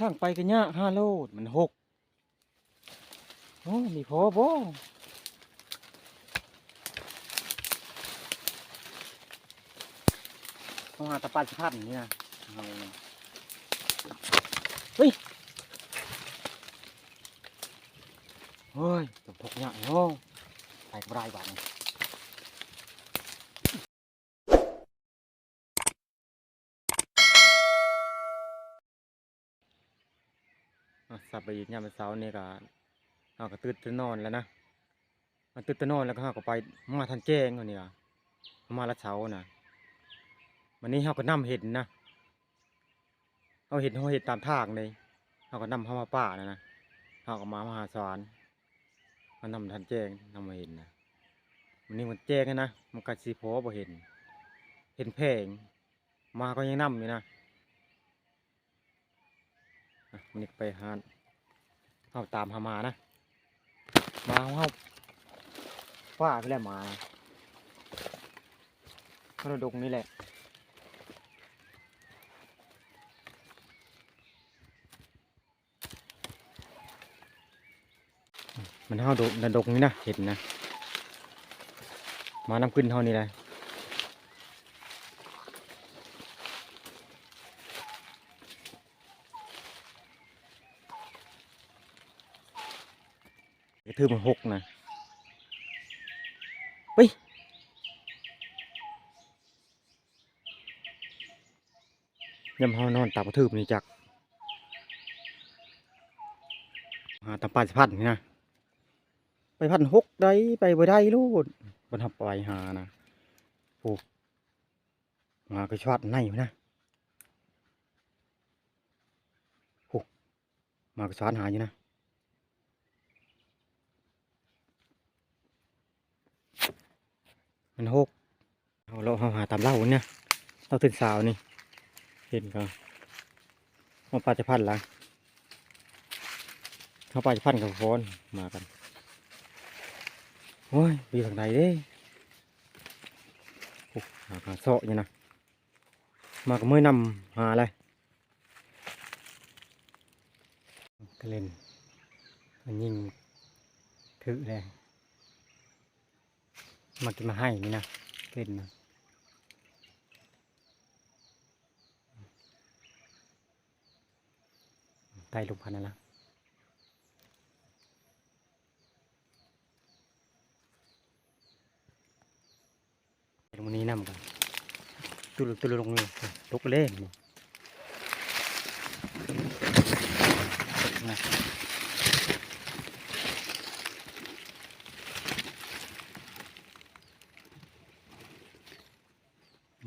ทางไปกันยากห้าโลดมันหกโอ้มีพอบ่ต้องหาตะปันพันเนี่ยเอาเฮ้ยเฮ้ยตกทกยากโอ้ไปกับไรบ้าง สับไปยามมื้อเช้านี่ก็เอาก็ตื่นตื่นอนแล้วนะมาตื่นตื่นอนแล้วก็เฮาก็ไปมาทันแจ้งเอานี่ล่ะมาละเช้าน่ะวันนี้เฮาก็นํเห็นนะเฮาเห็นเฮาเห็นตามทางเลยเฮาก็นำเฮามาป่านะนะเฮาก็มามหาสวรรค์มานำทันแจ้งนำมาเห็นนะวันนี้มันแจ้งอะนะมันก็สิพอบ่เห็น เห็นแพงมาก็ยังนำอยู่นะอะวันนี้ไปหาน เฮาตามหามานะ มาเฮาป้าไปแล้วมาระดงนี่แหละมันเฮาดงระดงนี่นะเห็นนะ มาน้ำขึ้นเท่านี้เลย กระทืบมันหกนะเฮ้ยยำเฮานอนตากระทืบนี่จักหาตาปลาสะพัดนี่นะไปพันหกได้ไปบ่ได้ลูกบนทับปล่อยหานะโอ้มากระชวัดในอยู่นะโอ้มากระชวัดหาอยู่นะ มันหกเอาเราหาตามเล่าเนี่ยเราตื่นสาวนี่ เห็นก็มาปลาจะพันละเขาปลาจะพันกับโฟนมากันโอ้ยอยู่ทางใดเด้หาเสาะอยู่นะมาก็เมื่อนำหาอะไรก็เล่นมันยิงถือเลย มากินมาให้นี่นะเล่นนะใต้ลูกพันธุ์นะนะลงนี้นำกันตุลตุลลงนี่ตกเล่นนะ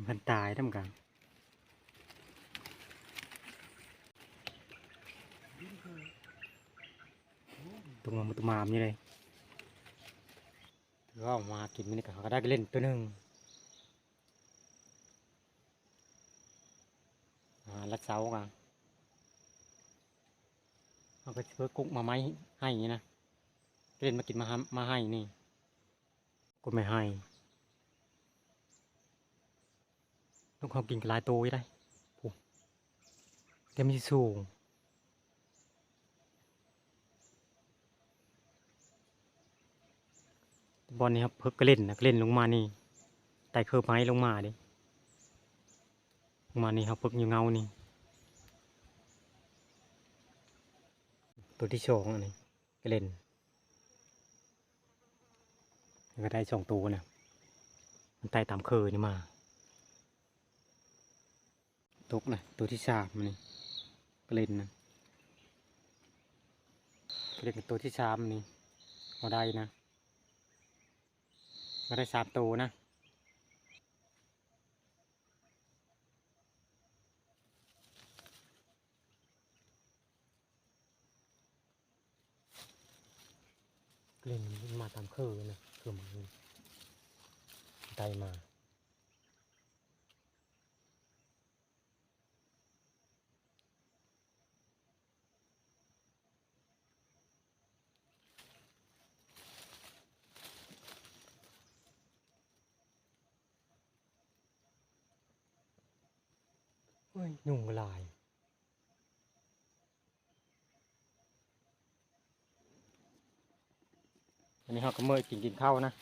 มันตายทำกันตรงมาตุมามนี่เลยถือว่าเอามากินมันนี่ก็เขาก็ได้เล่นตัวหนึ่งอ่าลัดเสากันเอาไปเพื่อกุ๊กมาไม้ให้อย่างนี้นะเล่นมากินมาหามาให้นี่ก็ไม่ให้ ลูกเขากินกับหลายโตได้โอ้เต็มที่สูงบอลนี้ครับเพิ่งก็เล่นนะก็เล่นลงมานี่ไต่เคอร์ไม้ลงมาดิลงมานี่ครับเพิ่งอยู่เงานี่ ตัวที่สองอันนี้ก็เล่นก็ได้สองตัวนะมันไต่ตามเคยนี่มา ตกนะตัวที่สามนี่ก็เล่นนะก็เล่นตัวที่สามนี่พอได้นะก็ได้สามตัวนะกลิ่นมันมาตามคือนะคือมันไตมา ยยุงลาย อันนี้เขาก็เมื่อกินกินเข้านะ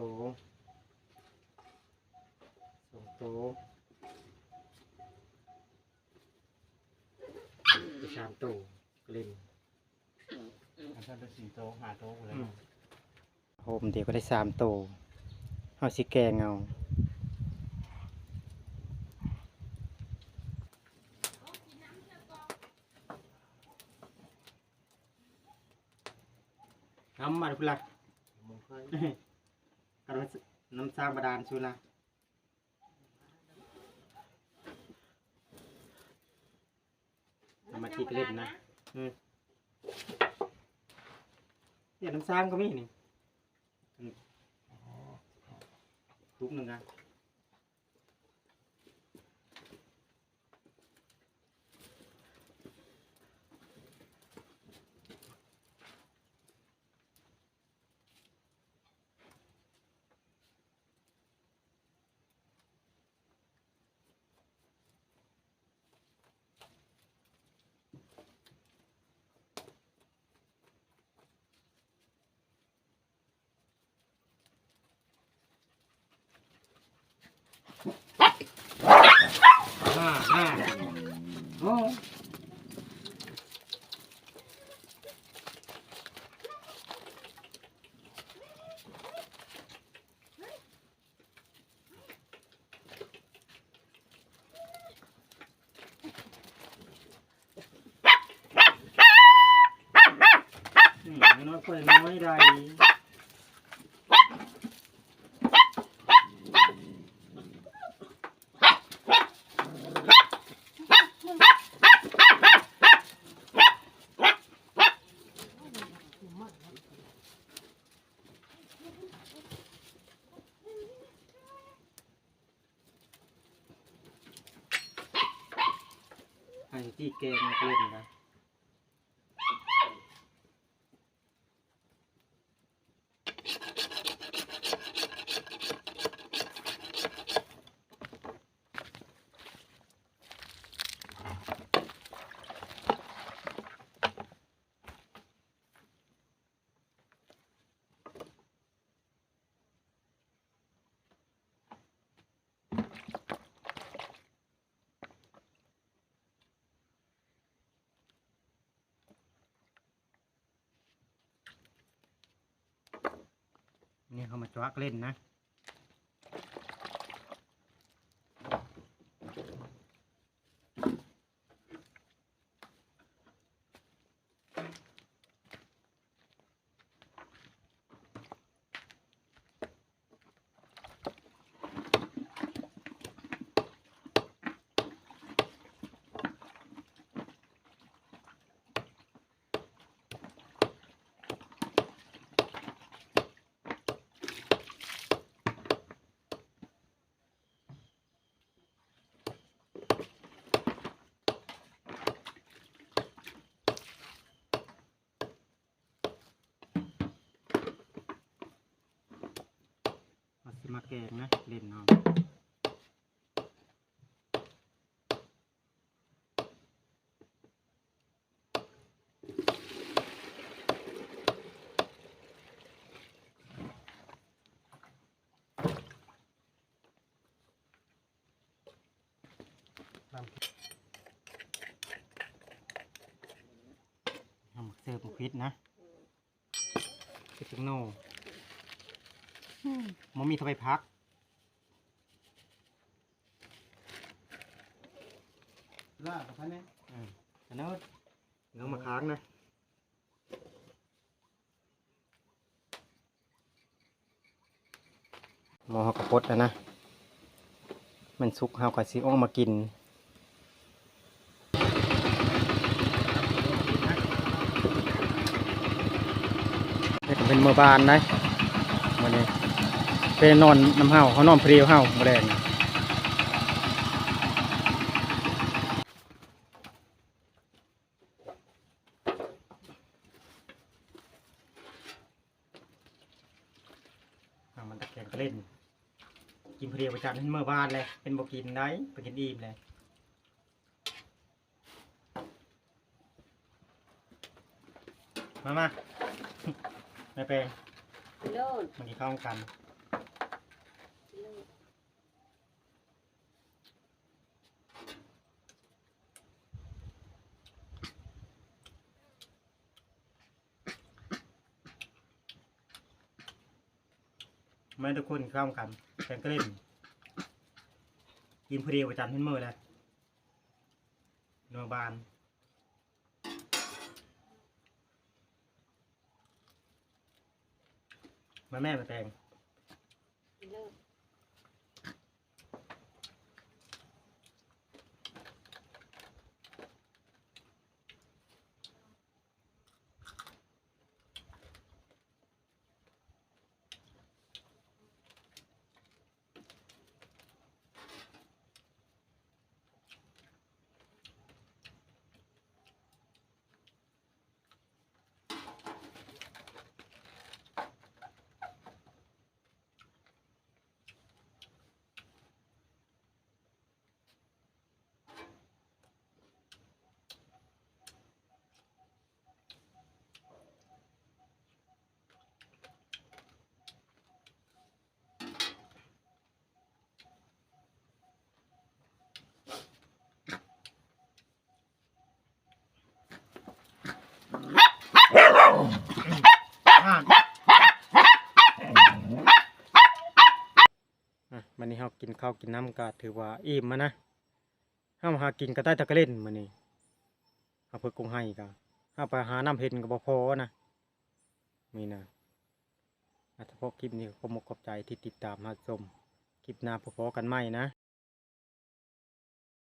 โตวสองโตวไปสามโตวกลิ่นอันนั้นเป็นสี่โต๊ะห้าโต๊ะเลยโฮมเดี๋ยวก็ได้สามโตวเอาสิแกงเอาน้ำมันกุหลาบมึงเคย กันว่าน้ำสร้างบาดาลชูนะเอามาทีกเล่นนะอืมเนี่ยน้ำสร้างก็มีนี่อืมทุกหนึ่งอะห้าห้าโอ้อื มน้อยน้อยใดให้ที่แกงมาเล่นนะ เขามาจวักเล่นนะ มาแกงนะเล่นเอาเอามาเสิร์ฟพิษนะพิษถึงโน่ มันมีทำไมพักล่ากับพันเนี่ยอืมอันนั้นเอามาค้างนะหมอเขากระปดแล้วนะ มันสุกเฮาก็สิเออกมากินเฮ็ดเป็นเมื่อบานได้มื้อนี้ ไปนอนน้ำเฮาเขานอนเพลียวเฮามื้อแรงน่ะอะมันตะแกรงก็เล่น กินเพลียวประจันเมื่อบานเลย เป็นบ่กินได้ไปกินอิ่มเลยมามาไม่เป็นโลดมันกินข้าวกัน ม่ทุกคนข้าวกันแข่งก็เล่นกินพอดีประจันเมื่อเลยโรงพยบาลมาแม่มาแตงเลด นนี้เรากินข้าวกินน้ำก็ถือว่าอิ่มมานะห้ามหากินก็ได้ตะก็เล่นมื้อนี้เอาเพื่อกงให้ก็ห้าไปหาน้ำเพ็นก็บ่พอนะมีนะเฉพาะคลิปนี้ก็ขอมกขอบใจที่ติดตามมาชมคลิปหน้าพบกันใหม่นะ